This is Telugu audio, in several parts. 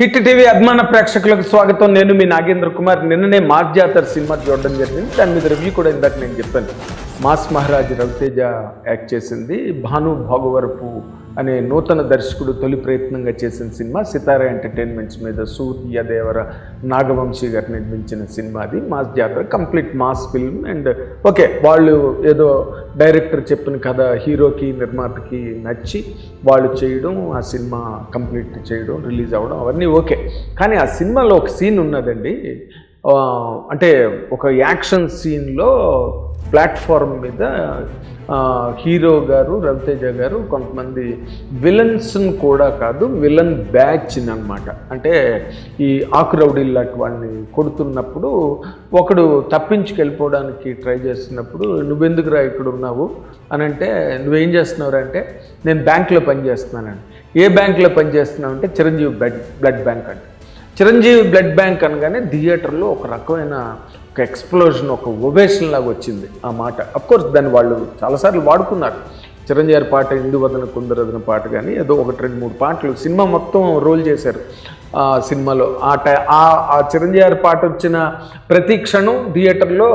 హిట్ టీవీ అభిమాన ప్రేక్షకులకు స్వాగతం. నేను మీ నాగేంద్ర కుమార్. నిన్ననే మాస్ జాతర సినిమా చూడడం జరిగింది. దాని మీద రివ్యూ కూడా ఇందాక నేను చెప్పాను. మాస్ మహారాజ్ రవితేజ యాక్ట్ చేసింది. భాను భాగవరపు అనే నూతన దర్శకుడు తొలి ప్రయత్నంగా చేసిన సినిమా సితారా ఎంటర్టైన్మెంట్స్ మీద సూర్య దేవర నాగవంశీ గారు నిర్మించిన సినిమా అది. మాస్ జాతర complete mass film and okay వాళ్ళు ఏదో డైరెక్టర్ చెప్పిన కథ హీరోకి నిర్మాతకి నచ్చి వాళ్ళు చేయడం ఆ సినిమా కంప్లీట్ చేయడం రిలీజ్ అవ్వడం అవన్నీ ఓకే. కానీ ఆ సినిమాలో ఒక సీన్ ఉన్నదండి. అంటే ఒక యాక్షన్ సీన్లో ప్లాట్ఫామ్ మీద హీరో గారు రవితేజ గారు కొంతమంది విలన్స్ని కూడా కాదు విలన్ బ్యాచ్ని అనమాట అంటే ఈ ఆకురౌడీ లాంటి వాడిని కొడుతున్నప్పుడు ఒకడు తప్పించుకెళ్ళిపోవడానికి ట్రై చేస్తున్నప్పుడు నువ్వెందుకురా ఇక్కడ ఉన్నావు అని అంటే నువ్వేం చేస్తున్నావు అంటే నేను బ్యాంకులో పనిచేస్తున్నానండి ఏ బ్యాంకులో పనిచేస్తున్నావు? అంటే చిరంజీవి బ్లడ్ బ్లడ్ బ్యాంక్ అంటే. చిరంజీవి బ్లడ్ బ్యాంక్ అనగానే థియేటర్లో ఒక రకమైన ఒక ఎక్స్ప్లోజన్ ఒక ఒవేషన్ లాగా వచ్చింది ఆ మాట. కోర్స్ దాన్ని వాళ్ళు చాలాసార్లు వాడుకున్నారు. చిరంజీవి గారి పాట ఇందువదన కుందరదన పాట కానీ ఏదో ఒకటి రెండు మూడు పాటలు సినిమా మొత్తం రోల్ చేశారు. ఆ సినిమాలో ఆ టై ఆ ఆ చిరంజీవి గారి పాట వచ్చిన ప్రతి క్షణం థియేటర్లో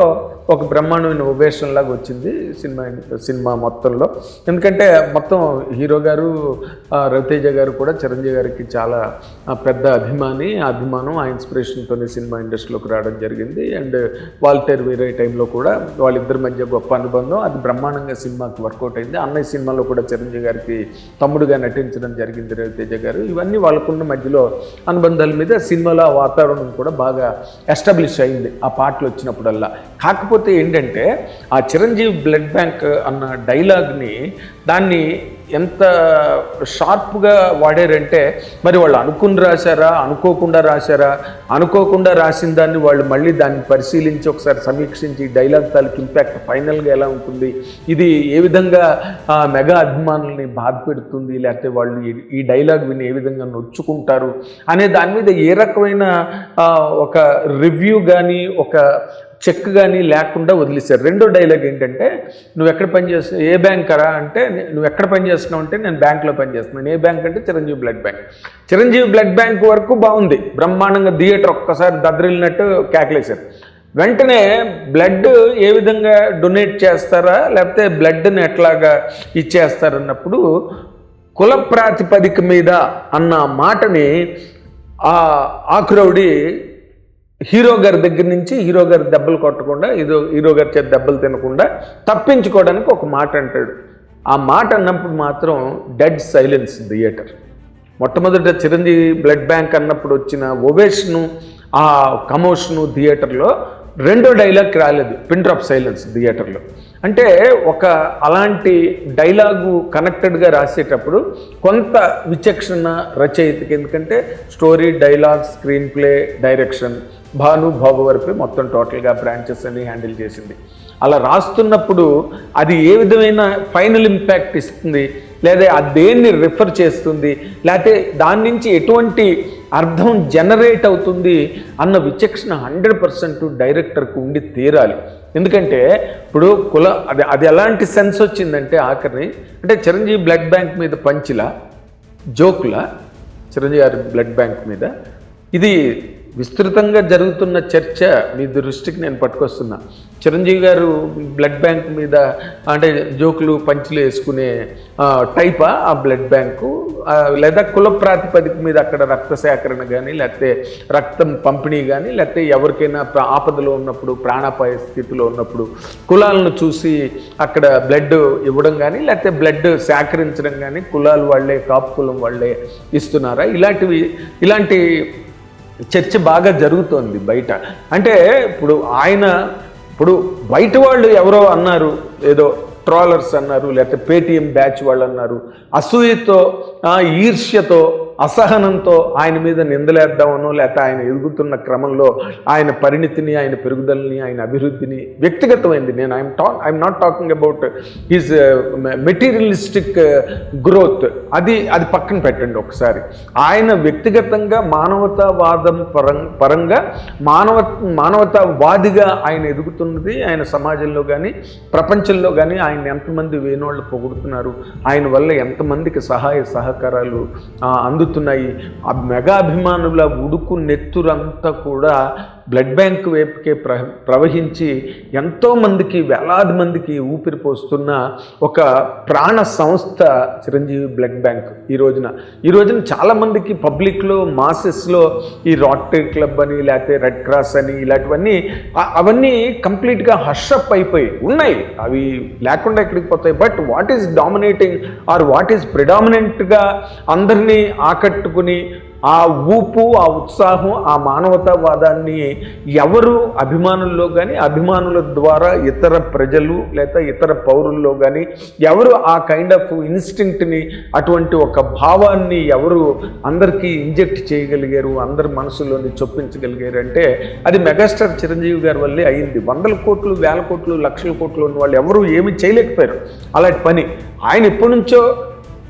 ఒక బ్రహ్మాండమైన ఒవేషన్ లాగా వచ్చింది సినిమా సినిమా మొత్తంలో. ఎందుకంటే మొత్తం హీరో గారు రవితేజ గారు కూడా చిరంజీవి గారికి చాలా పెద్ద అభిమాని ఆ అభిమానం ఆ ఇన్స్పిరేషన్తోనే సినిమా ఇండస్ట్రీలోకి రావడం జరిగింది. అండ్ వాల్టేర్ వేరే టైంలో కూడా వాళ్ళిద్దరి మధ్య గొప్ప అనుబంధం. అది బ్రహ్మాండంగా సినిమాకి వర్కౌట్ అయింది. అన్నయ్య సినిమాలో కూడా చిరంజీవి గారికి తమ్ముడుగా నటించడం జరిగింది రవితేజ గారు. ఇవన్నీ వాళ్ళకున్న మధ్యలో అనుబంధాల మీద సినిమాలో ఆ వాతావరణం కూడా బాగా ఎస్టాబ్లిష్ అయింది. ఆ పాటలు వచ్చినప్పుడల్లా. కాకపోతే కాకపోతే ఏంటంటే ఆ చిరంజీవి బ్లడ్ బ్యాంక్ అన్న డైలాగ్ని దాన్ని ఎంత షార్ప్గా వాడారంటే మరి వాళ్ళు అనుకుని రాశారా అనుకోకుండా రాశారా? అనుకోకుండా రాసిన దాన్ని వాళ్ళు మళ్ళీ దాన్ని పరిశీలించి ఒకసారి సమీక్షించి డైలాగ్ తాలూకు ఇంపాక్ట్ ఫైనల్గా ఎలా ఉంటుంది? ఇది ఏ విధంగా ఆ, మెగా అభిమానుల్ని బాధ పెడుతుంది? లేకపోతే వాళ్ళు ఈ- డైలాగ్ విని ఏ విధంగా నొచ్చుకుంటారు? అనే దాని మీద ఏ రకమైన ఒక రివ్యూ కానీ ఒక చెక్ కానీ లేకుండా వదిలేశారు. రెండో డైలాగ్ ఏంటంటే నువ్వు ఎక్కడ పని ఏ బ్యాంక్ కరా అంటే నువ్వు ఎక్కడ పని చేస్తున్నావు అంటే నేను బ్యాంక్లో పని చేస్తున్నాను. ఏ బ్యాంక్ అంటే Chiranjeevi blood bank. Chiranjeevi blood bank వరకు బాగుంది. బ్రహ్మాండంగా థియేటర్ ఒక్కసారి దద్దరిల్లినట్టు కేకలేశారు వెంటనే బ్లడ్ ఏ విధంగా డొనేట్ చేస్తారా లేకపోతే బ్లడ్ని ఎట్లాగా ఇచ్చేస్తారన్నప్పుడు కుల ప్రాతిపదిక మీద అన్న మాటని ఆ ఆకురౌడి హీరో గారి దగ్గర నుంచి హీరో గారి దెబ్బలు కొట్టకుండా హీరో హీరో గారి చేత దెబ్బలు తినకుండా తప్పించుకోవడానికి ఒక మాట అంటాడు. ఆ మాట అన్నప్పుడు మాత్రం డెడ్ సైలెన్స్ థియేటర్ మొట్టమొదట చిరంజీవి బ్లడ్ బ్యాంక్ అన్నప్పుడు వచ్చిన ఒవేషను ఆ కమోషను థియేటర్లో రెండో డైలాగ్ రాలేదు. పిన్ డ్రాప్ సైలెన్స్ థియేటర్లో అంటే ఒక అలాంటి డైలాగు కనెక్టెడ్గా రాసేటప్పుడు కొంత విచక్షణ రచయితకి ఎందుకంటే story dialogue screenplay direction Bhanu భోగవరపై మొత్తం టోటల్గా బ్రాంచెస్ అన్ని హ్యాండిల్ చేసింది. అలా రాస్తున్నప్పుడు అది ఏ విధమైన ఫైనల్ ఇంపాక్ట్ ఇస్తుంది? లేదా అది దేన్ని రిఫర్ చేస్తుంది? లేకపోతే దాని నుంచి ఎటువంటి అర్థం జనరేట్ అవుతుంది? అన్న విచక్షణ హండ్రెడ్ పర్సెంట్ డైరెక్టర్కి ఉండి తీరాలి. ఎందుకంటే ఇప్పుడు కుల అది అది ఎలాంటి సెన్స్ వచ్చిందంటే ఆఖరిని అంటే చిరంజీవి బ్లడ్ బ్యాంక్ మీద పంచిలా జోకుల చిరంజీవి గారి బ్లడ్ బ్యాంక్ మీద ఇది విస్తృతంగా జరుగుతున్న చర్చ మీ దృష్టికి నేను పట్టుకొస్తున్నా. చిరంజీవి గారు బ్లడ్ బ్యాంక్ మీద అంటే జోకులు పంచులు వేసుకునే టైపా ఆ బ్లడ్ బ్యాంకు. లేదా కుల ప్రాతిపదిక మీద అక్కడ రక్త సేకరణ కానీ లేకపోతే రక్తం పంపిణీ కానీ లేకపోతే ఎవరికైనా ఆపదలో ఉన్నప్పుడు ప్రాణాపాయ స్థితిలో ఉన్నప్పుడు కులాలను చూసి అక్కడ బ్లడ్ ఇవ్వడం కానీ లేకపోతే బ్లడ్ సేకరించడం కానీ కులాలు వాళ్ళే కాపు కులం వాళ్ళే ఇస్తున్నారా? ఇలాంటివి ఇలాంటి చర్చ బాగా జరుగుతోంది బయట. అంటే ఇప్పుడు ఆయన ఇప్పుడు బయట వాళ్ళు ఎవరో అన్నారు ఏదో ట్రాలర్స్ అన్నారు లేకపోతే పేటిఎం బ్యాచ్ వాళ్ళు అన్నారు అసూయతో ఈర్ష్యతో అసహనంతో ఆయన మీద నిందలేద్దామనో లేకపోతే ఆయన ఎదుగుతున్న క్రమంలో ఆయన పరిణితిని ఆయన పెరుగుదలని ఆయన అభివృద్ధిని వ్యక్తిగతమైంది. నేను I'm talk I'm not talking about his materialistic growth అది అది పక్కన పెట్టండి ఒకసారి. ఆయన వ్యక్తిగతంగా మానవతావాదం పరం పరంగా మానవ మానవతావాదిగా ఆయన ఎదుగుతున్నది ఆయన సమాజంలో కానీ ప్రపంచంలో కానీ ఆయన ఎంతమంది వేణోళ్ళు పొగుడుతున్నారు ఆయన వల్ల ఎంతమందికి సహాయ సహకారాలు అందు అందుతున్నాయి ఆ మెగా అభిమానుల ఉడుకు నెత్తురంతా కూడా బ్లడ్ బ్యాంక్ వైపుకే ప్ర ప్రవహించి ఎంతోమందికి వేలాది మందికి ఊపిరి పోస్తున్న ఒక ప్రాణ సంస్థ చిరంజీవి బ్లడ్ బ్యాంక్ ఈ రోజున. ఈ రోజున చాలామందికి పబ్లిక్లో మాసెస్లో ఈ రాటరీ క్లబ్ అని లేకపోతే రెడ్ క్రాస్ అని ఇలాంటివన్నీ అవన్నీ కంప్లీట్గా హర్షప్ అయిపోయి ఉన్నాయి. అవి లేకుండా ఎక్కడికి పోతాయి. But what is dominating or what is ప్రిడామినెంట్గా అందరినీ ఆకట్టుకుని ఆ ఊపు ఆ ఉత్సాహం ఆ మానవతావాదాన్ని ఎవరు అభిమానుల్లో కానీ అభిమానుల ద్వారా ఇతర ప్రజలు లేదా ఇతర పౌరుల్లో కానీ ఎవరు ఆ కైండ్ ఆఫ్ ఇన్స్టింక్ట్ని అటువంటి ఒక భావాన్ని ఎవరు అందరికీ ఇంజెక్ట్ చేయగలిగారు అందరి మనసులోని చొప్పించగలిగారు అంటే అది మెగాస్టార్ చిరంజీవి గారి వల్లే అయింది. వందల కోట్లు వేల కోట్లు లక్షల కోట్లు ఉన్న వాళ్ళు ఎవరు ఏమీ చేయలేకపోయారు. అలాంటి పని ఆయన ఎప్పటి నుంచో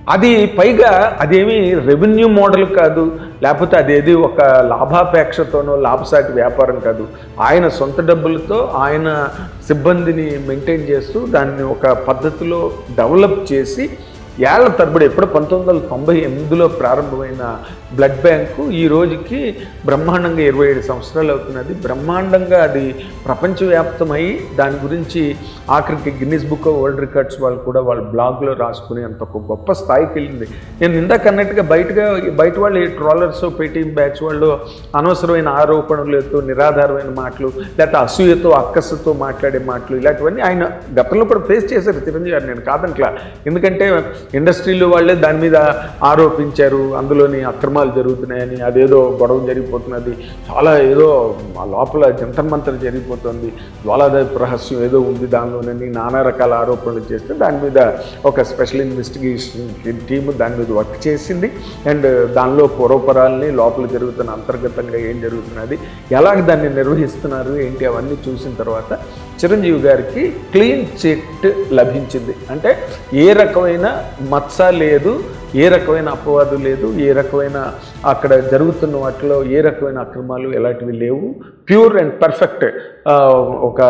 అది పైగా అదేమి రెవెన్యూ మోడల్ కాదు లేకపోతే అదేది ఒక లాభాపేక్షతోనో లాభసాటి వ్యాపారం కాదు. ఆయన సొంత డబ్బులతో ఆయన సిబ్బందిని మెయింటైన్ చేస్తూ దాన్ని ఒక పద్ధతిలో డెవలప్ చేసి ఏళ్ళ తరబడి ఎప్పుడు పంతొమ్మిది వందల తొంభై ఎనిమిదిలో ప్రారంభమైన బ్లడ్ బ్యాంకు ఈ రోజుకి బ్రహ్మాండంగా ఇరవై ఏడు సంవత్సరాలు అవుతున్నది. బ్రహ్మాండంగా అది ప్రపంచవ్యాప్తమై దాని గురించి ఆఖరికి Guinness book of world records వాళ్ళు కూడా వాళ్ళ బ్లాగ్లో రాసుకుని అంత ఒక గొప్ప స్థాయికి వెళ్ళింది. నేను ఇందాక అన్నట్టుగా బయటగా బయట వాళ్ళు ఈ ట్రాలర్స్ పేటీఎం బ్యాచ్ వాళ్ళు అనవసరమైన ఆరోపణలతో నిరాధారమైన మాటలు లేకపోతే అసూయతో అక్కసుతో మాట్లాడే మాటలు ఇలాంటివన్నీ ఆయన గతంలో కూడా ఫేస్ చేశారు చిరంజీవి గారు. నేను కాదంట్లా. ఎందుకంటే ఇండస్ట్రీలో వాళ్ళే దాని మీద ఆరోపించారు. అందులోని అక్రమాలు జరుగుతున్నాయని అదేదో గొడవ జరిగిపోతున్నది చాలా ఏదో ఆ లోపల జంతర్ మంతర్ జరిగిపోతుంది జ్వాలాదాయపు రహస్యం ఏదో ఉంది దానిలోనని నానా రకాల ఆరోపణలు చేస్తే దాని మీద ఒక స్పెషల్ ఇన్వెస్టిగేషన్ టీము దాని మీద వర్క్ చేసింది. అండ్ దానిలో పూర్వపరాలని లోపల జరుగుతున్న అంతర్గతంగా ఏం జరుగుతున్నది ఎలాగ దాన్ని నిర్వహిస్తున్నారు ఏంటి అవన్నీ చూసిన తర్వాత చిరంజీవి గారికి క్లీన్ చిట్ లభించింది. అంటే ఏ రకమైన మత్స లేదు ఏ రకమైన అపవాదు లేదు ఏ రకమైన అక్కడ జరుగుతున్న వాటిలో ఏ రకమైన అక్రమాలు ఎలాంటివి లేవు. ప్యూర్ అండ్ పర్ఫెక్ట్ ఒక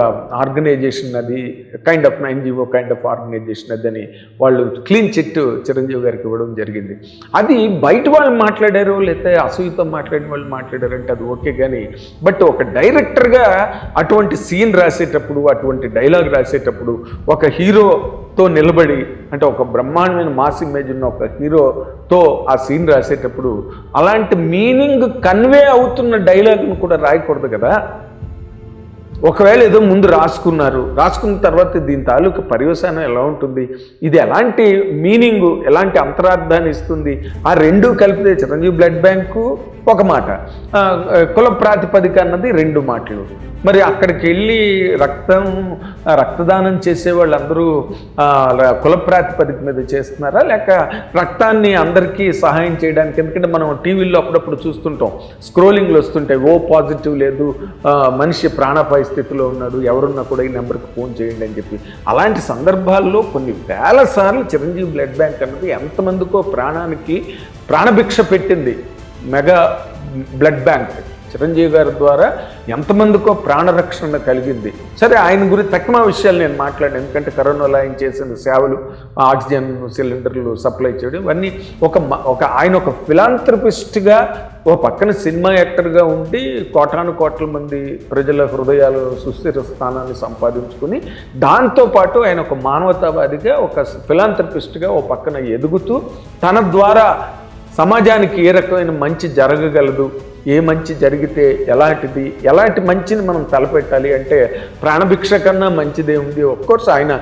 ఆర్గనైజేషన్ అది kind of NGO kind of organization అది అని వాళ్ళు క్లీన్ చిట్ చిరంజీవి గారికి ఇవ్వడం జరిగింది. అది బయట వాళ్ళు మాట్లాడారు లేకపోతే అసూయతో మాట్లాడిన వాళ్ళు మాట్లాడారు అంటే అది ఓకే కానీ బట్ ఒక డైరెక్టర్గా అటువంటి సీన్ రాసేటప్పుడు అటువంటి డైలాగ్ రాసేటప్పుడు ఒక హీరో తో నిలబడి అంటే ఒక బ్రహ్మాండమైన మాస్ ఇమేజ్ ఉన్న ఒక హీరోతో ఆ సీన్ రాసేటప్పుడు అలాంటి మీనింగ్ కన్వే అవుతున్న డైలాగ్ను కూడా రాయకూడదు కదా? ఒకవేళ ఏదో ముందు రాసుకున్నారు రాసుకున్న తర్వాత దీని తాలూకు పర్యవసానం ఎలా ఉంటుంది? ఇది ఎలాంటి మీనింగు ఎలాంటి అంతరార్థాన్ని ఇస్తుంది? ఆ రెండు కలిపితే చిరంజీవి బ్లడ్ బ్యాంకు ఒక మాట. కుల ప్రాతిపదిక అన్నది రెండు మాటలు. మరి అక్కడికి వెళ్ళి రక్తం రక్తదానం చేసే వాళ్ళందరూ కుల ప్రాతిపదిక మీద చేస్తున్నారా? లేక రక్తాన్ని అందరికీ సహాయం చేయడానికి? ఎందుకంటే మనం టీవీల్లో అప్పుడప్పుడు చూస్తుంటాం. స్క్రోలింగ్లు వస్తుంటాయి. ఓ పాజిటివ్ లేదు మనిషి ప్రాణపాయిస్తుంది స్థితిలో ఉన్నాడు ఎవరున్నా కూడా ఈ నెంబర్కి ఫోన్ చేయండి అని చెప్పి. అలాంటి సందర్భాల్లో కొన్ని వేల సార్లు చిరంజీవి బ్లడ్ బ్యాంక్ అన్నది ఎంతమందికో ప్రాణానికి ప్రాణభిక్ష పెట్టింది మెగా బ్లడ్ బ్యాంక్ చిరంజీవి గారి ద్వారా ఎంతమందికో ప్రాణరక్షణ కలిగింది. సరే ఆయన గురించి తక్కువ విషయాలు నేను మాట్లాడాను. ఎందుకంటే కరోనాలో ఆయన చేసిన సేవలు ఆక్సిజన్ సిలిండర్లు సప్లై చేయడం ఇవన్నీ ఒక ఒక ఆయన ఒక ఫిలాంథ్రపిస్ట్గా ఓ పక్కన సినిమా యాక్టర్గా ఉండి కోటాను కోట్ల మంది ప్రజల హృదయాలు సుస్థిర స్థానాన్ని సంపాదించుకుని దాంతోపాటు ఆయన ఒక మానవతావాదిగా ఒక ఫిలాంథ్రపిస్ట్గా ఓ పక్కన ఎదుగుతూ తన ద్వారా సమాజానికి ఏ రకమైన మంచి జరగగలదు ఏ మంచి జరిగితే ఎలాంటిది ఎలాంటి మంచిని మనం తలపెట్టాలి అంటే ప్రాణభిక్ష కన్నా మంచిదే ఉంది. కోర్స్ ఆయన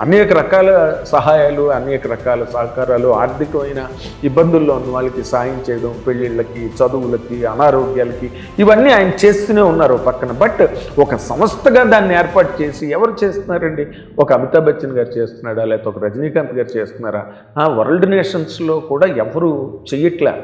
అనేక రకాల సహాయాలు అనేక రకాల సహకారాలు ఆర్థికమైన ఇబ్బందుల్లో ఉన్న వాళ్ళకి సాయం చేయడం పెళ్ళిళ్ళకి చదువులకి అనారోగ్యాలకి ఇవన్నీ ఆయన చేస్తూనే ఉన్నారు పక్కన. బట్ ఒక సంస్థగా దాన్ని ఏర్పాటు చేసి ఎవరు చేస్తున్నారండి? ఒక అమితాబ్ బచ్చన్ గారు చేస్తున్నాడా? లేకపోతే ఒక రజనీకాంత్ గారు చేస్తున్నారా? ఆ వరల్డ్ నేషన్స్లో కూడా ఎవరు చెయ్యట్లే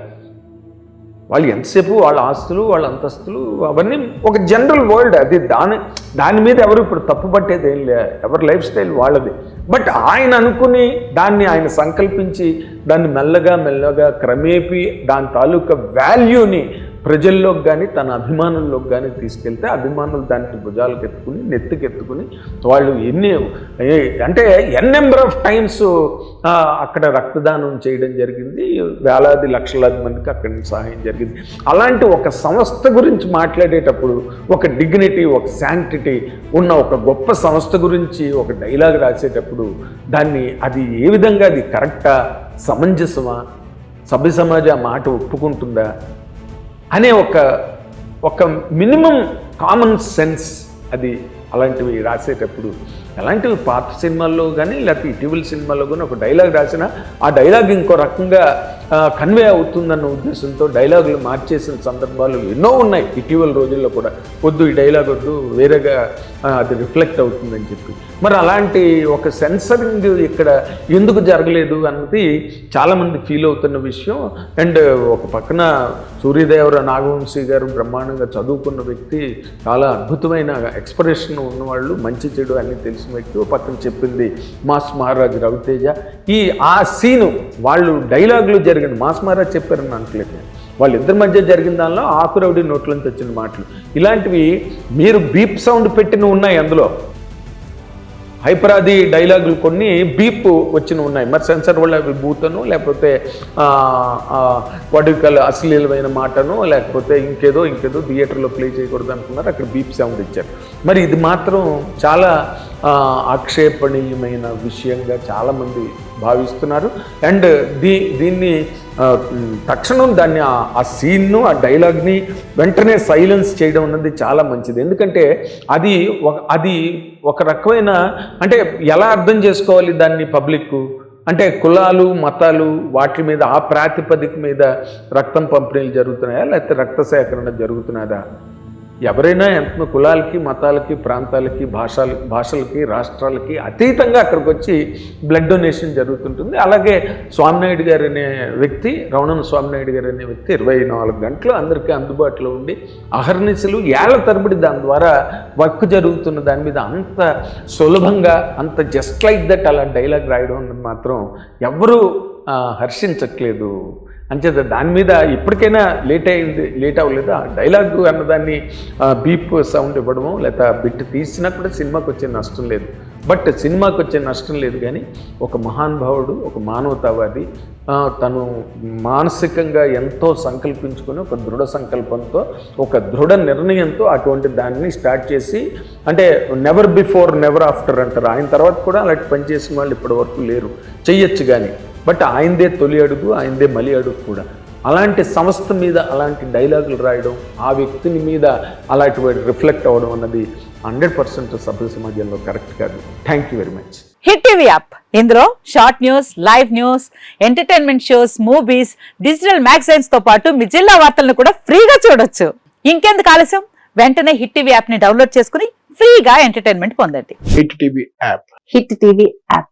వాళ్ళు ఎంతసేపు వాళ్ళ ఆస్తులు వాళ్ళ అంతస్తులు అవన్నీ ఒక జనరల్ వరల్డ్ అది. దాని దాని మీద ఎవరు ఇప్పుడు తప్పు పట్టేది ఏం లే ఎవరి లైఫ్ స్టైల్ వాళ్ళది. బట్ ఆయన అనుకుని దాన్ని ఆయన సంకల్పించి దాన్ని మెల్లగా మెల్లగా క్రమేపీ దాని తాలూకా వాల్యూని ప్రజల్లోకి కానీ తన అభిమానుల్లోకి కానీ తీసుకెళ్తే అభిమానులు దానికి భుజాలకు ఎత్తుకుని నెత్తికెత్తుకుని వాళ్ళు ఎన్ని అంటే ఎన్ నెంబర్ ఆఫ్ టైమ్స్ అక్కడ రక్తదానం చేయడం జరిగింది. వేలాది లక్షలాది మందికి అక్కడి నుంచి సహాయం జరిగింది. అలాంటి ఒక సంస్థ గురించి మాట్లాడేటప్పుడు ఒక డిగ్నిటీ ఒక శాంటిటీ ఉన్న ఒక గొప్ప సంస్థ గురించి ఒక డైలాగ్ రాసేటప్పుడు దాన్ని అది ఏ విధంగా అది కరెక్టా సమంజసమా సభ్య సమాజ మాట ఒప్పుకుంటుందా? అనే ఒక ఒక మినిమం కామన్ సెన్స్ అది అలాంటివి రాసేటప్పుడు ఎలాంటి పాత సినిమాల్లో కానీ లేకపోతే ఇటీవల సినిమాల్లో కానీ ఒక డైలాగ్ రాసిన ఆ డైలాగ్ ఇంకో రకంగా కన్వే అవుతుందన్న ఉద్దేశంతో డైలాగులు మార్చేసిన సందర్భాలు ఎన్నో ఉన్నాయి. ఇటీవల రోజుల్లో కూడా వద్దు ఈ డైలాగ్ వద్దు వేరేగా అది రిఫ్లెక్ట్ అవుతుందని చెప్పి. మరి అలాంటి ఒక సెన్సరింగ్ ఇక్కడ ఎందుకు జరగలేదు అన్నది చాలామంది ఫీల్ అవుతున్న విషయం. అండ్ ఒక పక్కన సూర్యదేవర నాగవంశీ గారు బ్రహ్మాండంగా చదువుకున్న వ్యక్తి చాలా అద్భుతమైన ఎక్స్ప్రెషన్ ఉన్నవాళ్ళు మంచి చెడు అన్ని తెలుసు వ్యక్తి పక్కన చెప్పింది మాస్ మహారాజు రవితేజ. ఈ ఆ సీను వాళ్ళు డైలాగులు జరిగింది మాస్ మహారాజ్ చెప్పారని అనుకోలేదు నేను. వాళ్ళిద్దరి మధ్య జరిగిన దానిలో ఆకురవుడి నోట్లను వచ్చిన మాటలు. ఇలాంటివి మీరు బీప్ సౌండ్ పెట్టిన ఉన్నాయి అందులో. హైపరాది డైలాగులు కొన్ని బీప్ వచ్చిన ఉన్నాయి. మరి సెన్సర్ వల్ల అవి బూతను లేకపోతే వడుకలు అశ్లీలమైన మాటను లేకపోతే ఇంకేదో ఇంకేదో థియేటర్లో ప్లే చేయకూడదు అనుకున్నారు. అక్కడ బీప్ సౌండ్ ఇచ్చారు. మరి ఇది మాత్రం చాలా ఆక్షేపణీయమైన విషయంగా చాలామంది భావిస్తున్నారు. అండ్ దీ దీన్ని తక్షణం దాన్ని ఆ- ఆ సీన్ను ఆ డైలాగ్ని వెంటనే సైలెన్స్ చేయడం అన్నది చాలా మంచిది. ఎందుకంటే అది ఒక అది ఒక రకమైన అంటే ఎలా అర్థం చేసుకోవాలి దాన్ని పబ్లిక్ అంటే కులాలు మతాలు వాటి మీద ఆ ప్రాతిపదిక మీద రక్తం పంపిణీలు జరుగుతున్నాయా? లేకపోతే రక్త సేకరణ జరుగుతున్నదా? ఎవరైనా ఎంత కులాలకి మతాలకి ప్రాంతాలకి భాషల భాషలకి రాష్ట్రాలకి అతీతంగా అక్కడికి వచ్చి బ్లడ్ డొనేషన్ జరుగుతుంటుంది. అలాగే స్వామినాయుడు గారు అనే వ్యక్తి రమణం స్వామినాయుడు గారు అనే వ్యక్తి ఇరవై నాలుగు గంటలు అందరికీ అందుబాటులో ఉండి అహర్నిశలు ఏళ్ళ తరబడి దాని ద్వారా వర్క్ జరుగుతున్న దాని మీద అంత సులభంగా అంత జస్ట్ లైక్ దట్ అలా డైలాగ్ రాయడం మాత్రం ఎవరూ హర్షించట్లేదు. అంచేత దాని మీద ఇప్పటికైనా లేట్ అయింది లేట్ అవ్వలేదు? ఆ డైలాగ్ అన్నదాన్ని బీప్ సౌండ్ ఇవ్వడము లేదా బిట్ తీసినా కూడా సినిమాకి వచ్చే నష్టం లేదు. బట్ సినిమాకి వచ్చే నష్టం లేదు కానీ ఒక మహానుభావుడు ఒక మానవతావాది తను మానసికంగా ఎంతో సంకల్పించుకొని ఒక దృఢ సంకల్పంతో ఒక దృఢ నిర్ణయంతో అటువంటి దాన్ని స్టార్ట్ చేసి అంటే నెవర్ బిఫోర్ నెవర్ ఆఫ్టర్ అంటారు. ఆయన తర్వాత కూడా అలాంటి పనిచేసిన వాళ్ళు ఇప్పటి వరకు లేరు. చెయ్యొచ్చు కానీ. బట్ ఆయనదే తొలి అడుగు ఆయనదే మలి అడుగు కూడా. అలాంటి సంస్థ మీద అలాంటి డైలాగులు రాయడం ఆ వ్యక్తిని మీద అలాంటి రిఫ్లెక్ట్ అవ్వడం అన్నది హండ్రెడ్ పర్సెంట్ సభ్య సమాజంలో కరెక్ట్ కాదు. Thank you very much Hit TV app. ఇందులో short news live news entertainment shows movies digital మ్యాగజైన్స్తో పాటు మీ జిల్లా వార్తలను కూడా ఫ్రీగా చూడొచ్చు. ఇంకెందుకు ఆలస్యం? వెంటనే హిట్ టీవీ యాప్ని డౌన్లోడ్ చేసుకుని ఫ్రీగా ఎంటర్టైన్మెంట్ పొందండి. Hit TV app. Hit TV app.